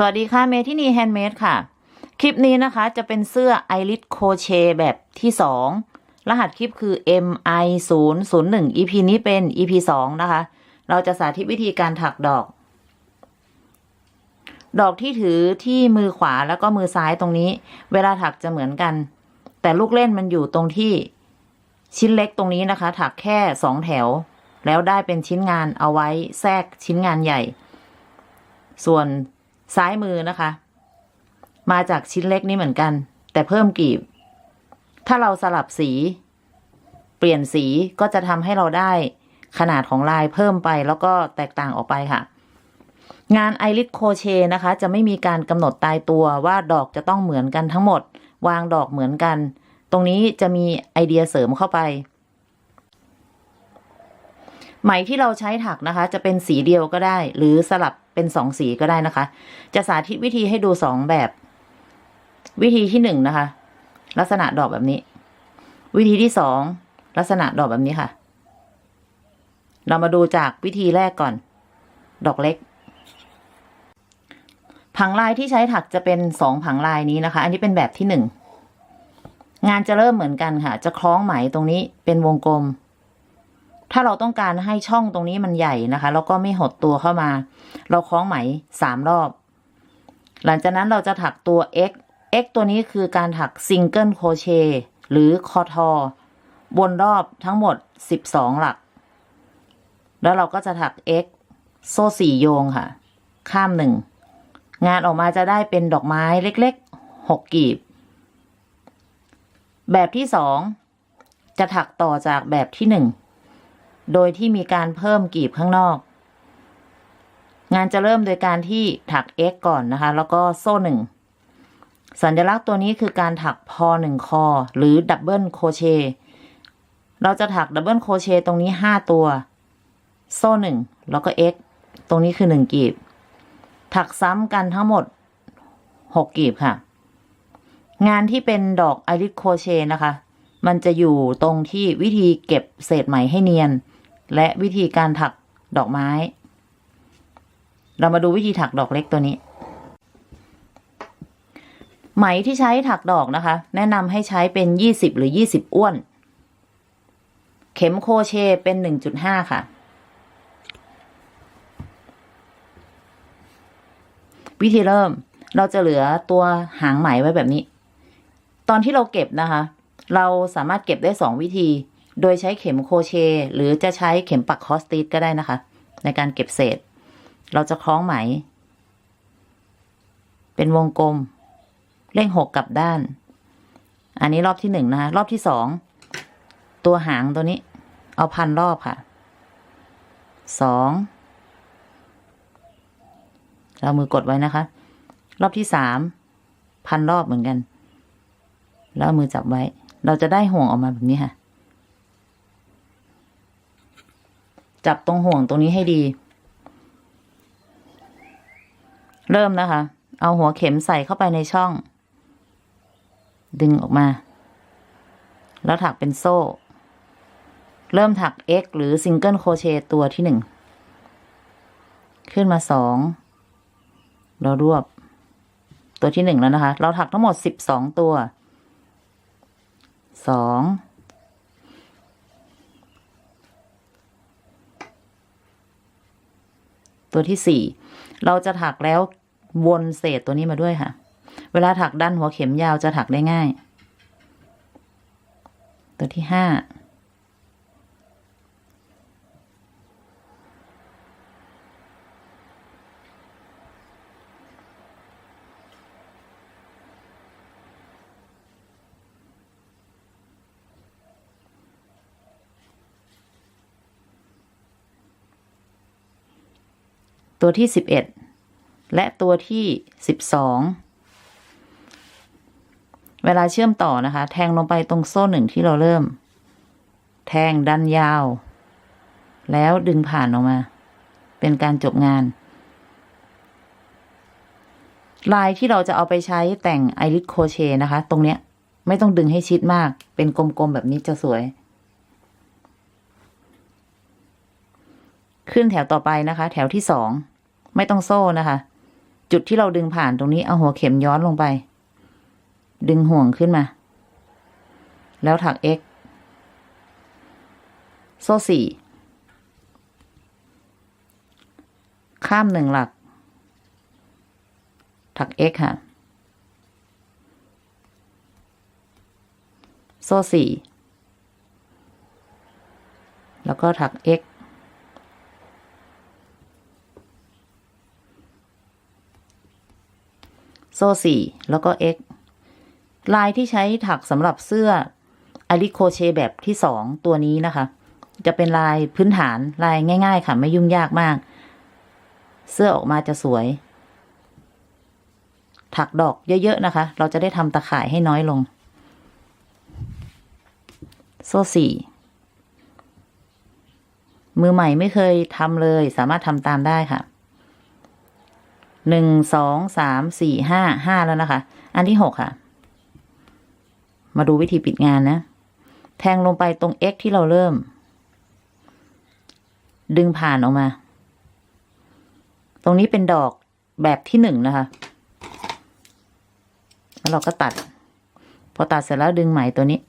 สวัสดีค่ะเมทินีแฮนด์เมดค่ะ คลิปนี้นะคะจะเป็นเสื้อไอริสโคเชแบบที่ 2 รหัสคลิปคือ MI 0 0 1 EP นี้เป็น EP 2 นะคะ เราจะสาธิตวิธีการถักดอก ดอกที่ถือที่มือขวาแล้วก็มือซ้ายตรงนี้ เวลาถักจะเหมือนกัน แต่ลูกเล่นมันอยู่ตรงที่ชิ้นเล็กตรงนี้นะคะ ถักแค่สองแถว แล้วได้เป็นชิ้นงานเอาไว้แทรกชิ้นงานใหญ่ ส่วน ซ้ายมือนะคะ มาจากชิ้นเล็กนี้เหมือนกัน แต่เพิ่มกลีบ ถ้าเราสลับสี เปลี่ยนสีก็จะทำให้เราได้ขนาดของลายเพิ่มไปแล้วก็แตกต่างออกไปค่ะ งานไอริสโคเชนะคะ จะไม่มีการกำหนดตายตัวว่าดอกจะต้องเหมือนกันทั้งหมด วางดอกเหมือนกัน ตรงนี้จะมีไอเดียเสริมเข้าไปไหมที่เราใช้ถักนะคะ จะเป็นสีเดียวก็ได้ หรือสลับ เป็นสองสีก็ได้นะคะ จะสาธิตวิธีให้ดูสองแบบ วิธีที่หนึ่งนะคะ ลักษณะดอกแบบนี้ วิธีที่สองลักษณะดอกแบบนี้ค่ะ เรามาดูจากวิธีแรกก่อน ดอกเล็ก ผังลายที่ใช้ถักจะเป็นสองผังลายนี้นะคะ อันนี้เป็นแบบที่หนึ่งงานจะเริ่มเหมือนกันค่ะ จะคล้องไหมตรงนี้เป็นวงกลม ถ้าเราต้องการให้ช่องตรงนี้มันใหญ่นะคะ แล้วก็ไม่หดตัวเข้ามา เราคล้องไหมสามรอบ หลังจากนั้นเราจะถักตัว x x ตัวนี้คือการถักซิงเกิลโคเชหรือคอทอบนรอบทั้งหมด 12 หลัก แล้วเราก็จะถัก x โซ่สี่โยงค่ะ ข้ามหนึ่ง งานออกมาจะได้เป็นดอกไม้เล็กๆ6กีบ แบบที่สองจะถักต่อจากแบบที่หนึ่ง โดยที่มีการเพิ่มกีบข้างนอก งานจะเริ่มโดยการที่ถัก x ก่อนนะคะ แล้วก็โซ่หนึ่งสัญลักษณ์ตัวนี้คือการถักพอหนึ่งคอ หรือดับเบิลโคเชเราจะถักดับเบิลโคเชตรงนี้ห้าตัว โซ่หนึ่งแล้วก็ x ตรงนี้คือหนึ่งกีบ ถักซ้ำกันทั้งหมดหกกีบค่ะ งานที่เป็นดอกไอริสโคเชนะคะ มันจะอยู่ตรงที่วิธีเก็บเศษไหมให้เนียน และวิธีการถักดอกไม้ เรามาดูวิธีถักดอกเล็กตัวนี้ ไหมที่ใช้ถักดอกนะคะ แนะนำให้ใช้เป็นยี่สิบหรือยี่สิบอ้วน เข็มโคเชเป็นหนึ่งจุดห้าค่ะ วิธีเริ่มเราจะเหลือตัวหางไหมไว้แบบนี้ ตอนที่เราเก็บนะคะ เราสามารถเก็บได้สองวิธี โดยใช้เข็มโคเช หรือจะใช้เข็มปักคอสตีดก็ได้นะคะ ในการเก็บเศษ เราจะคล้องไหม เป็นวงกลม เลขหกกลับด้าน อันนี้รอบที่หนึ่งนะคะรอบที่สองตัวหางตัวนี้ เอาพันรอบค่ะสองเรามือกดไว้นะคะ รอบที่สามพันรอบเหมือนกัน แล้วมือจับไว้ เราจะได้ห่วงออกมาแบบนี้ค่ะ จับตรงห่วงตรงนี้ให้ดี เริ่มนะคะ เอาหัวเข็มใส่เข้าไปในช่อง ดึงออกมา แล้วถักเป็นโซ่ เริ่มถัก X หรือซิงเกิลโคเชตตัวที่หนึ่ง ขึ้นมาสองเรารวบ ตัวที่หนึ่งแล้วนะคะ เราถักทั้งหมดสิบสองตัวสอง ตัวที่สี่เราจะถักแล้ววนเศษตัวนี้มาด้วยค่ะ เวลาถักด้านหัวเข็มยาวจะถักได้ง่าย ตัวที่ห้า ตัวที่สิบเอ็ดและตัวที่สิบสองเวลาเชื่อมต่อนะคะ แทงลงไปตรงโซ่หนึ่งที่เราเริ่ม แทงดันยาว แล้วดึงผ่านออกมา เป็นการจบงาน ลายที่เราจะเอาไปใช้แต่งไอริสโคเชนะคะ ตรงเนี้ย ไม่ต้องดึงให้ชิดมาก เป็นกลมๆแบบนี้จะสวย ขึ้นแถวต่อไปนะคะ แถวที่สองไม่ต้องโซ่นะคะ จุดที่เราดึงผ่านตรงนี้เอาหัวเข็มย้อนลงไป ดึงห่วงขึ้นมา แล้วถัก x โซ่สี่ข้ามหนึ่งหลัก ถัก x ค่ะ โซ่สี่แล้วก็ถัก x โซ่สี่แล้วก็ x ลายที่ใช้ถักสำหรับเสื้ออาริโคเชแบบที่สองตัวนี้นะคะ จะเป็นลายพื้นฐานลายง่าย ๆ ค่ะ ไม่ยุ่งยากมาก เสื้อออกมาจะสวย ถักดอกเยอะ ๆ นะคะ เราจะได้ทำตะข่ายให้น้อยลง โซ่สี่มือใหม่ไม่เคยทำเลย สามารถทำตามได้ค่ะ หนึ่งสองสามสี่ห้าห้าแล้วนะคะ อันที่หกค่ะ มาดูวิธีปิดงานนะ แทงลงไปตรง x ที่เราเริ่ม ดึงผ่านออกมา ตรงนี้เป็นดอกแบบที่หนึ่งนะคะ แล้วเราก็ตัด พอตัดเสร็จแล้วดึงไหมตัวนี้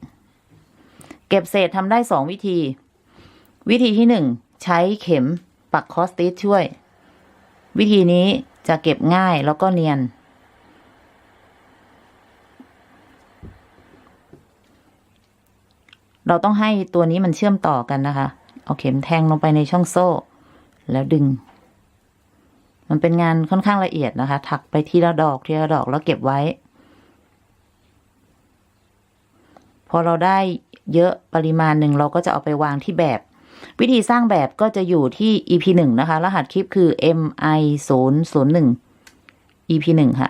เก็บเศษทำได้สองวิธี วิธีที่หนึ่งใช้เข็มปักคอสติสช่วย วิธีนี้ จะเก็บง่ายแล้วก็เนียน เราต้องให้ตัวนี้มันเชื่อมต่อกันนะคะ เอาเข็มแทงลงไปในช่องโซ่ แล้วดึง มันเป็นงานค่อนข้างละเอียดนะคะ ถักไปทีละดอกทีละดอกแล้วเก็บไว้ พอเราได้เยอะปริมาณหนึ่งเราก็จะเอาไปวางที่แบบ วิธีสร้างแบบก็จะอยู่ที่ EP หนึ่งนะคะ รหัสคลิปคือ MI ศูนย์ศูนย์หนึ่ง EP หนึ่งค่ะ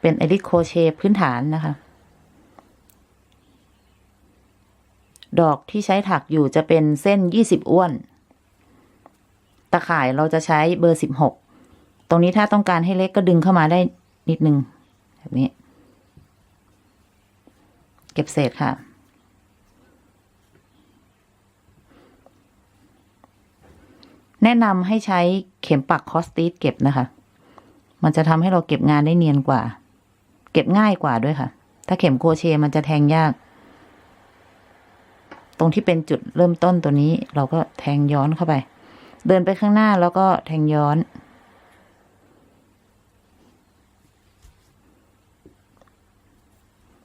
เป็นเอลิโคเชพื้นฐานนะคะ ดอกที่ใช้ถักอยู่จะเป็นเส้น 20 อ้วน ตะข่ายเราจะใช้เบอร์ 16 ตรงนี้ถ้าต้องการให้เล็กก็ดึงเข้ามาได้นิดนึง แบบนี้ ก็บเศษค่ะ แนะนำให้ใช้เข็มปักคอสติสเก็บนะคะ มันจะทำให้เราเก็บงานได้เนียนกว่า เก็บง่ายกว่าด้วยค่ะ ถ้าเข็มโครเชต์มันจะแทงยาก ตรงที่เป็นจุดเริ่มต้นตัวนี้ เราก็แทงย้อนเข้าไป เดินไปข้างหน้าแล้วก็แทงย้อน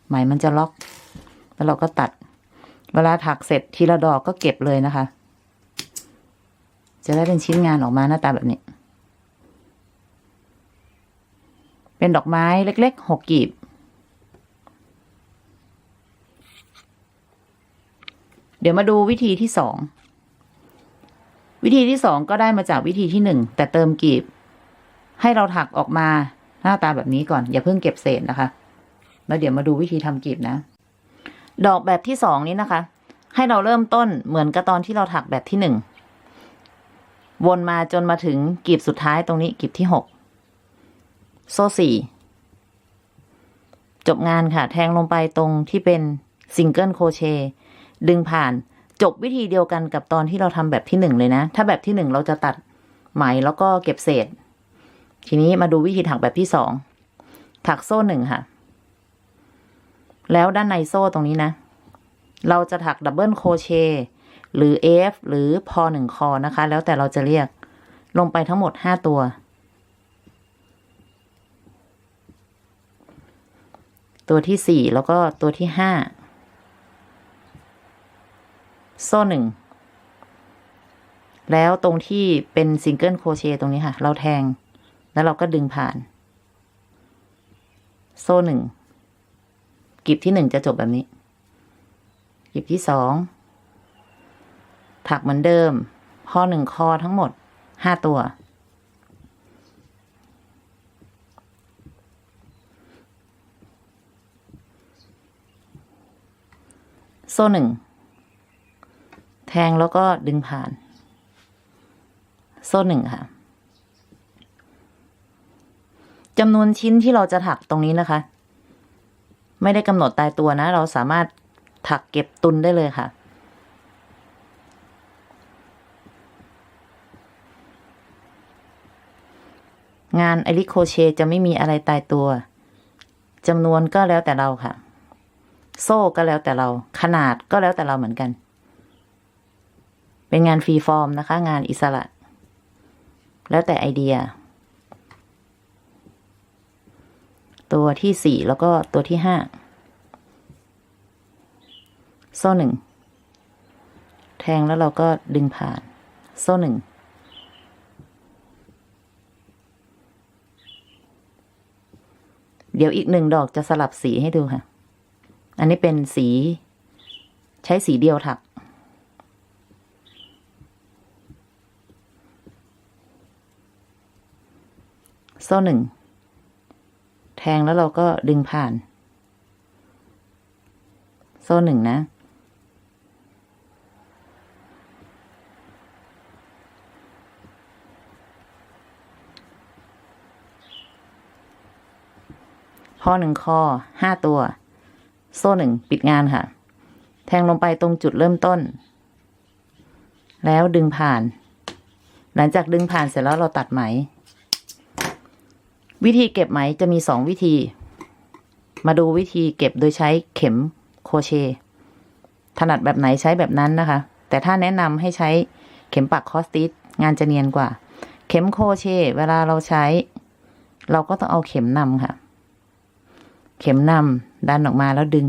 ไหมมันจะล็อก แล้วเราก็ตัด เวลาถักเสร็จทีละดอกก็เก็บเลยนะคะ จะได้เป็นชิ้นงานออกมาหน้าตาแบบนี้ เป็นดอกไม้เล็กๆหกกีบ เดี๋ยวมาดูวิธีที่สองวิธีที่สองก็ได้มาจากวิธีที่หนึ่งแต่เติมกีบ ให้เราถักออกมาหน้าตาแบบนี้ก่อน อย่าเพิ่งเก็บเศษนะคะ แล้วเดี๋ยวมาดูวิธีทำกีบนะ ดอกแบบที่สองนี้นะคะ ให้เราเริ่มต้นเหมือนกับตอนที่เราถักแบบที่หนึ่งวนมาจนมาถึงกลีบสุดท้ายตรงนี้กลีบที่หกโซ่สี่จบงานค่ะแทงลงไปตรงที่เป็นซิงเกิลโคเชต์ดึงผ่านจบวิธีเดียวกันกับตอนที่เราทำแบบที่หนึ่งเลยนะ ถ้าแบบที่หนึ่งเราจะตัดไหมแล้วก็เก็บเศษ ทีนี้มาดูวิธีถักแบบที่สองถักโซ่หนึ่งค่ะ แล้วด้านในโซ่ตรงนี้นะ เราจะถักดับเบิลโคเชหรือ F หรือพอหนึ่งคอนะคะ แล้วแต่เราจะเรียกลงไปทั้งหมดห้าตัว ตัวที่สี่แล้วก็ตัวที่ห้าโซ่หนึ่งแล้วตรงที่เป็นซิงเกิลโคเชตรงนี้ค่ะ เราแทง แล้วเราก็ดึงผ่าน โซ่หนึ่ง กีบที่หนึ่งจะจบแบบนี้กีบที่สองถักเหมือนเดิมพอหนึ่งคอทั้งหมดห้าตัว โซ่หนึ่ง แทงแล้วก็ดึงผ่าน โซ่หนึ่งค่ะจำนวนชิ้นที่เราจะถักตรงนี้นะคะ ไม่ได้กำหนดตายตัวนะ เราสามารถถักเก็บตุนได้เลยค่ะ งานไอริโคเชจะไม่มีอะไรตายตัวจำนวนก็แล้วแต่เราค่ะ โซ่ก็แล้วแต่เรา ขนาดก็แล้วแต่เราเหมือนกัน เป็นงานฟรีฟอร์มนะคะ งานอิสระ แล้วแต่ไอเดีย ตัวที่สี่แล้วก็ตัวที่ห้าโซ่หนึ่งแทงแล้วเราก็ดึงผ่าน โซ่หนึ่งเดี๋ยวอีกหนึ่งดอกจะสลับสีให้ดูค่ะ อันนี้เป็นสี ใช้สีเดียวถัก โซ่หนึ่ง แทงแล้วเราก็ดึงผ่าน โซ่หนึ่งนะพอหนึ่งคอห้าตัว โซ่หนึ่งปิดงานค่ะ แทงลงไปตรงจุดเริ่มต้น แล้วดึงผ่าน หลังจากดึงผ่านเสร็จแล้วเราตัดไหม วิธีเก็บไหมจะมีสองวิธี มาดูวิธีเก็บโดยใช้เข็มโคเช ถนัดแบบไหนใช้แบบนั้นนะคะ แต่ถ้าแนะนำให้ใช้เข็มปักคอสติสงานจะเนียนกว่า เข็มโคเช เวลาเราใช้ เราก็ต้องเอาเข็มนำค่ะ เข็มนำดันออกมาแล้วดึง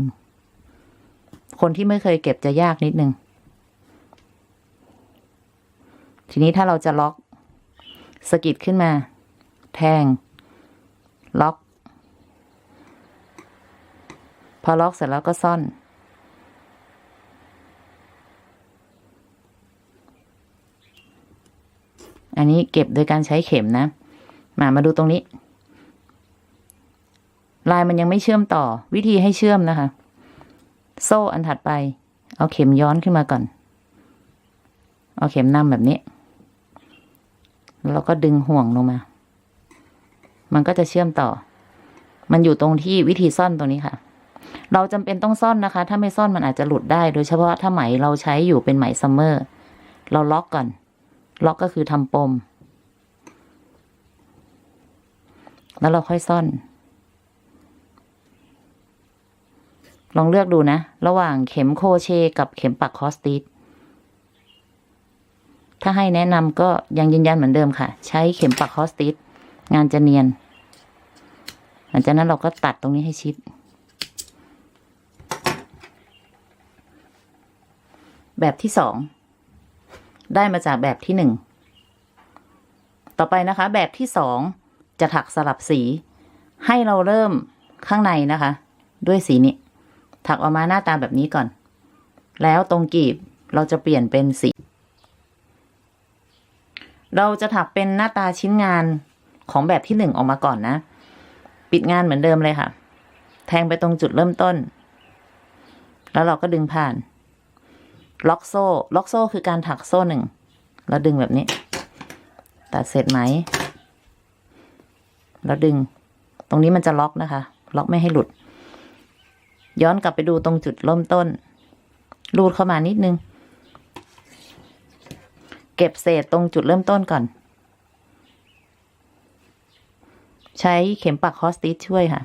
คนที่ไม่เคยเก็บจะยากนิดนึง ทีนี้ถ้าเราจะล็อกสกิดขึ้นมา แทง ล็อก พอล็อกเสร็จแล้วก็ซ่อน อันนี้เก็บโดยการใช้เข็มนะ มามาดูตรงนี้ ลายมันยังไม่เชื่อมต่อ วิธีให้เชื่อมนะคะ โซ่อันถัดไป เอาเข็มย้อนขึ้นมาก่อน เอาเข็มนำแบบนี้ แล้วก็ดึงห่วงลงมา มันก็จะเชื่อมต่อ มันอยู่ตรงที่วิธีซ่อนตรงนี้ค่ะ เราจำเป็นต้องซ่อนนะคะ ถ้าไม่ซ่อนมันอาจจะหลุดได้ โดยเฉพาะถ้าไหมเราใช้อยู่เป็นไหมซัมเมอร์ เราล็อกก่อน ล็อกก็คือทำปม แล้วเราค่อยซ่อน ลองเลือกดูนะ ระหว่างเข็มโคเชกับเข็มปักคอสติสถ้าให้แนะนำก็ยังยืนยันเหมือนเดิมค่ะ ใช้เข็มปักคอสติส งานจะเนียน หลังจากนั้นเราก็ตัดตรงนี้ให้ชิด แบบที่สอง ได้มาจากแบบที่หนึ่ง ต่อไปนะคะ แบบที่สองจะถักสลับสี ให้เราเริ่มข้างในนะคะ ด้วยสีนี้ ถักออกมาหน้าตาแบบนี้ก่อน แล้วตรงกีบเราจะเปลี่ยนเป็นสี เราจะถักเป็นหน้าตาชิ้นงาน ของแบบที่หนึ่งออกมาก่อนนะ ปิดงานเหมือนเดิมเลยค่ะ แทงไปตรงจุดเริ่มต้น แล้วเราก็ดึงผ่าน ล็อกโซ่ ล็อกโซ่คือการถักโซ่หนึ่งแล้วดึงแบบนี้ ตัดเสร็จไหมแล้วดึง ตรงนี้มันจะล็อกนะคะ ล็อกไม่ให้หลุด ย้อนกลับไปดูตรงจุดเริ่มต้น รูดเข้ามานิดนึง เก็บเศษตรงจุดเริ่มต้นก่อน ใช้เข็มปักคอสติสช่วยค่ะ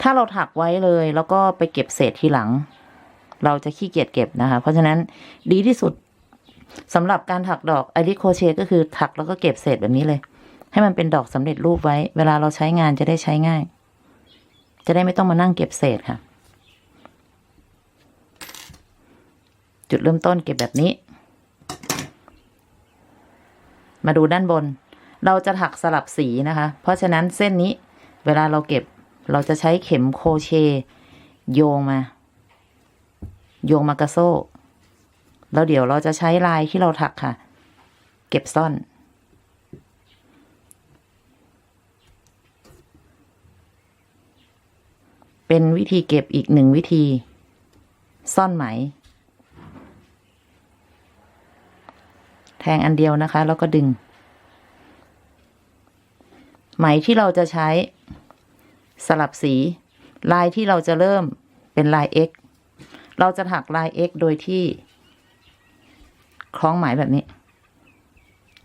ถ้าเราถักไว้เลยแล้วก็ไปเก็บเศษทีหลัง เราจะขี้เกียจเก็บนะคะ เพราะฉะนั้นดีที่สุดสำหรับการถักดอกไอริโคเชก็คือถักแล้วก็เก็บเศษแบบนี้เลย ให้มันเป็นดอกสำเร็จรูปไว้ เวลาเราใช้งานจะได้ใช้ง่าย จะได้ไม่ต้องมานั่งเก็บเศษค่ะ จุดเริ่มต้นเก็บแบบนี้ มาดูด้านบน เราจะถักสลับสีนะคะ เพราะฉะนั้นเส้นนี้เวลาเราเก็บเราจะใช้เข็มโคเชโยงมา โยงมากระโซ่ แล้วเดี๋ยวเราจะใช้ลายที่เราถักค่ะ เก็บซ่อน เป็นวิธีเก็บอีกหนึ่งวิธี ซ่อนไหม ทงอันเดียวนะคะ แล้วก็ดึง ไหมที่เราจะใช้สลับสี ลายที่เราจะเริ่มเป็นลาย X เราจะถักลาย X โดยที่ คล้องไหมแบบนี้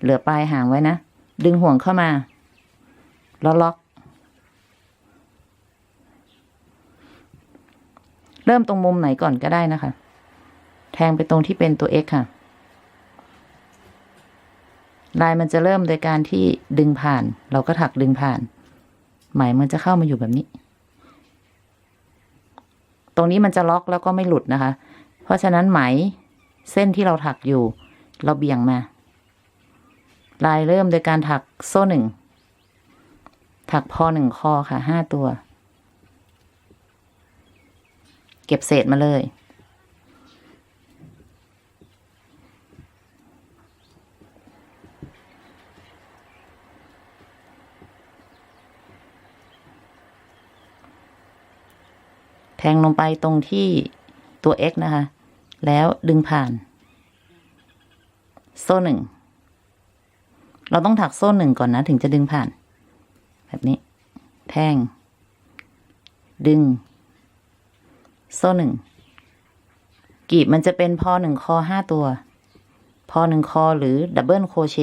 เหลือปลายหางไว้นะ ดึงห่วงเข้ามา แล้วล็อก เริ่มตรงมุมไหนก่อนก็ได้นะคะ แทงไปตรงที่เป็นตัว x ค่ะ ลายมันจะเริ่มโดยการที่ดึงผ่าน เราก็ถักดึงผ่าน ไหมมันจะเข้ามาอยู่แบบนี้ ตรงนี้มันจะล็อกแล้วก็ไม่หลุดนะคะ เพราะฉะนั้นไหมเส้นที่เราถักอยู่ เราเบี่ยงมา ลายเริ่มโดยการถักโซ่หนึ่งถักพอหนึ่งคอค่ะห้าตัว เก็บเศษมาเลย แทงลงไปตรงที่ตัว x นะคะ แล้วดึงผ่าน โซ่หนึ่ง เราต้องถักโซ่หนึ่งก่อนนะ ถึงจะดึงผ่าน แบบนี้ แทง ดึง โซ่หนึ่ง กีบมันจะเป็นพอหนึ่งคอห้าตัว พอหนึ่งคอหรือดับเบิลโคเช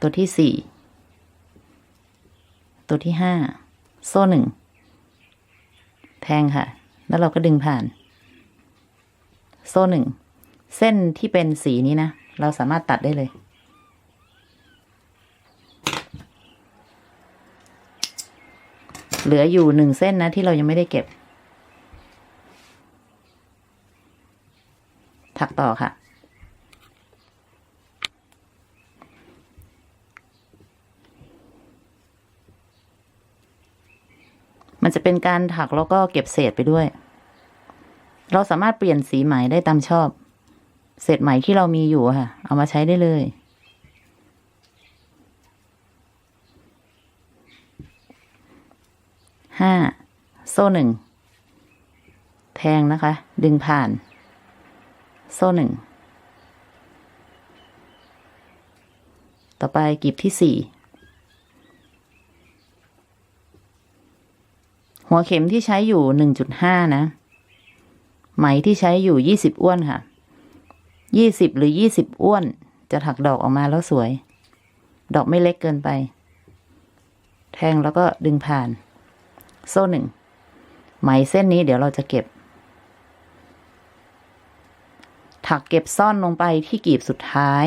ตัวที่สี่ ตัวที่ห้าโซ่หนึ่งแทงค่ะ แล้วเราก็ดึงผ่าน โซ่หนึ่งเส้นที่เป็นสีนี้นะ เราสามารถตัดได้เลย เหลืออยู่หนึ่งเส้นนะ ที่เรายังไม่ได้เก็บ ถักต่อค่ะ มันจะเป็นการถักแล้วก็เก็บเศษไปด้วย เราสามารถเปลี่ยนสีไหมได้ตามชอบ เศษไหมที่เรามีอยู่ค่ะ เอามาใช้ได้เลย ห้า โซ่หนึ่ง แทงนะคะ ดึงผ่าน โซ่หนึ่ง ต่อไปกลีบที่สี่ หัวเข็มที่ใช้อยู่หนึ่งจุดห้านะ ไหมที่ใช้อยู่ยี่สิบอ้วนค่ะ ยี่สิบหรือยี่สิบอ้วน จะถักดอกออกมาแล้วสวย ดอกไม่เล็กเกินไป แทงแล้วก็ดึงผ่าน โซ่หนึ่ง ไหมเส้นนี้เดี๋ยวเราจะเก็บ ถักเก็บซ่อนลงไปที่กีบสุดท้าย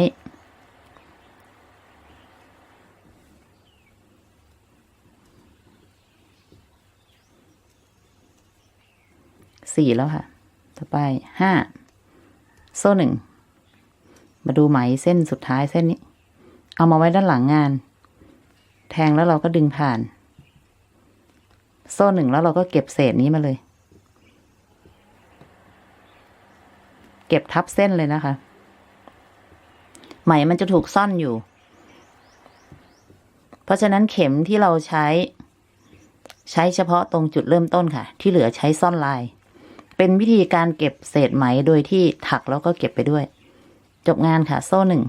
สี่แล้วค่ะ ต่อไปห้าโซ่หนึ่งมาดูไหมเส้นสุดท้ายเส้นนี้ เอามาไว้ด้านหลังงาน แทงแล้วเราก็ดึงผ่าน โซ่หนึ่งแล้วเราก็เก็บเศษนี้มาเลย เก็บทับเส้นเลยนะคะ ไหมมันจะถูกซ่อนอยู่ เพราะฉะนั้นเข็มที่เราใช้ ใช้เฉพาะตรงจุดเริ่มต้นค่ะ ที่เหลือใช้ซ่อนลาย เป็นวิธีการเก็บเศษไหมโดยที่ถักแล้วก็เก็บไปด้วย จบงานค่ะโซ่หนึ่ง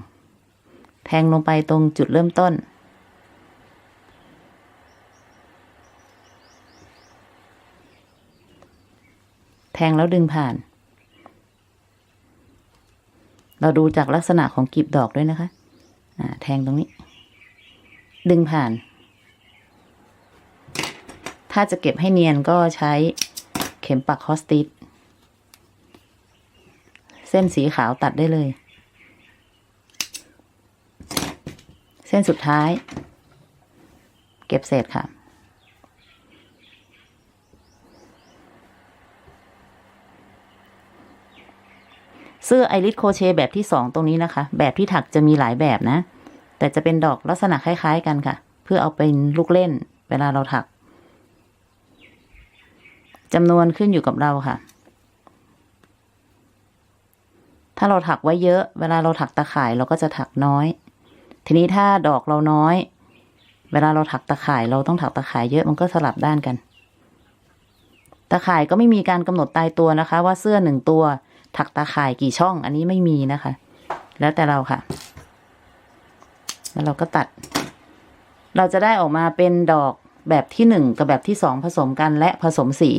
แทงลงไปตรงจุดเริ่มต้น แทงแล้วดึงผ่าน เราดูจากลักษณะของกลีบดอกด้วยนะคะอ่าแทงตรงนี้ ดึงผ่าน ถ้าจะเก็บให้เนียนก็ใช้เข็มปักคอสติส เส้นสีขาวตัดได้เลย เส้นสุดท้าย เก็บเศษค่ะ เสื้อไอริสโคเชแบบที่สองตรงนี้นะคะ แบบที่ถักจะมีหลายแบบนะ แต่จะเป็นดอกลักษณะคล้าย ๆ กันค่ะ เพื่อเอาเป็นลูกเล่นเวลาเราถักจำนวนขึ้นอยู่กับเราค่ะ ถ้าเราถักไว้เยอะ เวลาเราถักตะข่ายเราก็จะถักน้อย ทีนี้ถ้าดอกเราน้อย เวลาเราถักตะข่ายเราต้องถักตะข่ายเยอะมันก็สลับด้านกัน ตะข่ายก็ไม่มีการกำหนดตายตัวนะคะ ว่าเสื้อหนึ่งตัว ถักตาข่ายกี่ช่อง อันนี้ไม่มีนะคะ แล้วแต่เราค่ะ แล้วเราก็ตัด เราจะได้ออกมาเป็นดอกแบบที่หนึ่งกับแบบที่สองผสมกันและผสมสี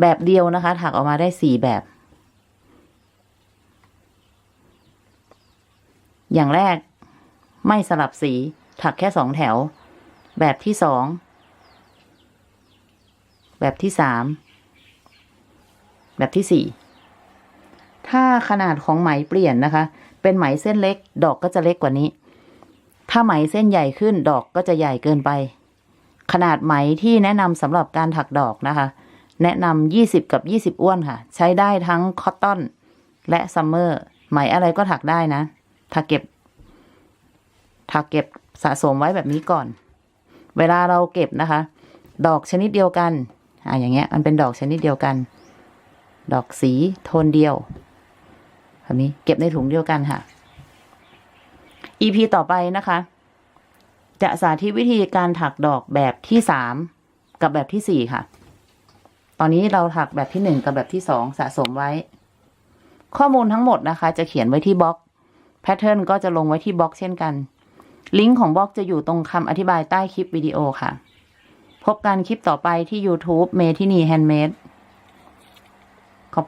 แบบเดียวนะคะ ถักออกมาได้สี่แบบ อย่างแรก ไม่สลับสี ถักแค่สองแถว แบบที่สอง แบบที่สาม แบบที่สี่ ถ้าขนาดของไหมเปลี่ยนนะคะ เป็นไหมเส้นเล็ก ดอกก็จะเล็กกว่านี้ ถ้าไหมเส้นใหญ่ขึ้น ดอกก็จะใหญ่เกินไป ขนาดไหมที่แนะนำสำหรับการถักดอกนะคะ แนะนำยี่สิบกับยี่สิบอ้วนค่ะ ใช้ได้ทั้งคอตตอนและซัมเมอร์ไหมอะไรก็ถักได้นะ ถักเก็บถักเก็บสะสมไว้แบบนี้ก่อน เวลาเราเก็บนะคะ ดอกชนิดเดียวกัน อ่าอย่างเงี้ย มันเป็นดอกชนิดเดียวกัน ดอกสีโทนเดียวแบบนี้เก็บในถุงเดียวกันค่ะ EP ต่อไปนะคะ จะสาธิตวิธีการถักดอกแบบที่สามกับแบบที่สี่ค่ะ ตอนนี้เราถักแบบที่หนึ่งกับแบบที่สองสะสมไว้ ข้อมูลทั้งหมดนะคะ จะเขียนไว้ที่บล็อก แพทเทิร์นก็จะลงไว้ที่บล็อกเช่นกัน ลิงก์ของบล็อกจะอยู่ตรงคำอธิบายใต้คลิปวิดีโอค่ะ พบกันคลิปต่อไปที่ YouTube เมทินีแฮนด์เมด